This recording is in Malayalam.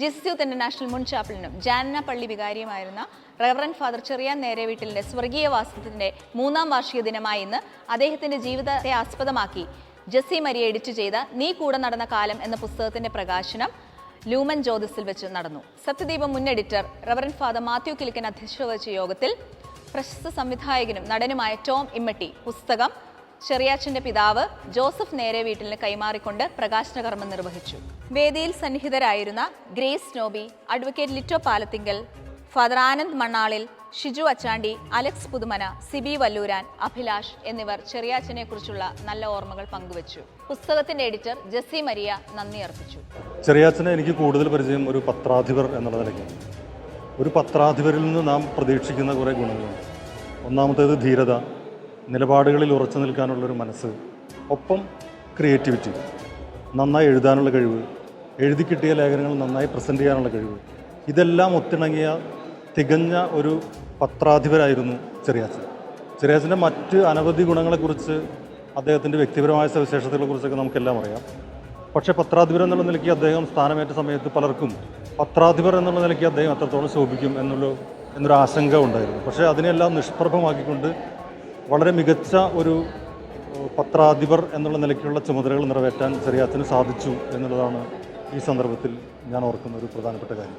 ജിസ്യൂത്ത് ഇന്റർനാഷണൽ മുൻ ചാപ്പലിനും ജാനന പള്ളി വികാരിയുമായിരുന്ന റവറൻ ഫാദർ ചെറിയാൻ നേരെ വീട്ടിലിന്റെ സ്വർഗീയ വാസത്തിന്റെ മൂന്നാം വാർഷിക ദിനമായ ഇന്ന് അദ്ദേഹത്തിന്റെ ജീവിതത്തെ ആസ്പദമാക്കി. ജെസ്സി മരിയ എഡിറ്റ് ചെയ്ത നീ കൂടെ നടന്ന കാലം എന്ന പുസ്തകത്തിന്റെ പ്രകാശനം ലൂമൻ ജ്യോതിസിൽ വെച്ച് നടന്നു. സത്യദീപം മുൻ editor reverend father Mathew Kilikkan അധ്യക്ഷത വഹിച്ച യോഗത്തിൽ പ്രശസ്ത സംവിധായകനും നടനുമായ ടോം ഇമ്മട്ടി പുസ്തകം ചെറിയാച്ചന്റെ പിതാവ് ജോസഫ് നേരെ വീട്ടിലിന് കൈമാറിക്കൊണ്ട് പ്രകാശന കർമ്മം നിർവഹിച്ചു. വേദിയിൽ സന്നിഹിതരായിരുന്ന grace Noby advocate Lito Palathingal father Anand Mannalil Shiju Achandi Alex Puthumana Sibi Valluran Abhilash എന്നിവർ ചെറിയാച്ചനെ കുറിച്ചുള്ള നല്ല ഓർമ്മകൾ പങ്കുവച്ചു. പുസ്തകത്തിന്റെ എഡിറ്റർ ജെസ്സി മരിയ നന്ദി അർപ്പിച്ചു. ചെറിയാച്ചനെ എനിക്ക് കൂടുതൽ പരിചയം ഒരു പത്രാധിപർ എന്നുള്ള നിലയ്ക്ക്. ഒരു പത്രാധിപരിൽ നിന്ന് നാം പ്രതീക്ഷിക്കുന്ന കുറേ ഗുണങ്ങൾ ഒന്നാമത്തേത് ധീരത നിലപാടുകളിൽ ഉറച്ചു നിൽക്കാനുള്ളൊരു മനസ്സ് ഒപ്പം ക്രിയേറ്റിവിറ്റി നന്നായി എഴുതാനുള്ള കഴിവ് എഴുതി കിട്ടിയ ലേഖനങ്ങൾ നന്നായി പ്രസന്റ് ചെയ്യാനുള്ള കഴിവ് ഇതെല്ലാം ഒത്തിണങ്ങിയ തികഞ്ഞ ഒരു പത്രാധിപരായിരുന്നു ചെറിയാച്ചൻ. ചെറിയാച്ചന്റെ മറ്റ് അനവധി ഗുണങ്ങളെക്കുറിച്ച് അദ്ദേഹത്തിന്റെ വ്യക്തിപരമായ സവിശേഷതകളെക്കുറിച്ചൊക്കെ നമുക്കെല്ലാം അറിയാം. പക്ഷേ പത്രാധിപർ എന്നുള്ള നിലയ്ക്ക് അദ്ദേഹം സ്ഥാനമേറ്റ സമയത്ത് പലർക്കും പത്രാധിപർ എന്നുള്ള നിലയ്ക്ക് അദ്ദേഹം അത്രത്തോളം ശോഭിക്കും എന്നുള്ള എന്നൊരു ആശങ്ക ഉണ്ടായിരുന്നു. പക്ഷേ അതിനെല്ലാം നിഷ്പ്രഭമാക്കിക്കൊണ്ട് വളരെ മികച്ച ഒരു പത്രാധിപർ എന്നുള്ള നിലയ്ക്കുള്ള ചുമതലകൾ നിറവേറ്റാൻ ചെറിയാച്ചന് സാധിച്ചു എന്നുള്ളതാണ് ഈ സന്ദർഭത്തിൽ ഞാൻ ഓർക്കുന്ന ഒരു പ്രധാനപ്പെട്ട കാര്യം.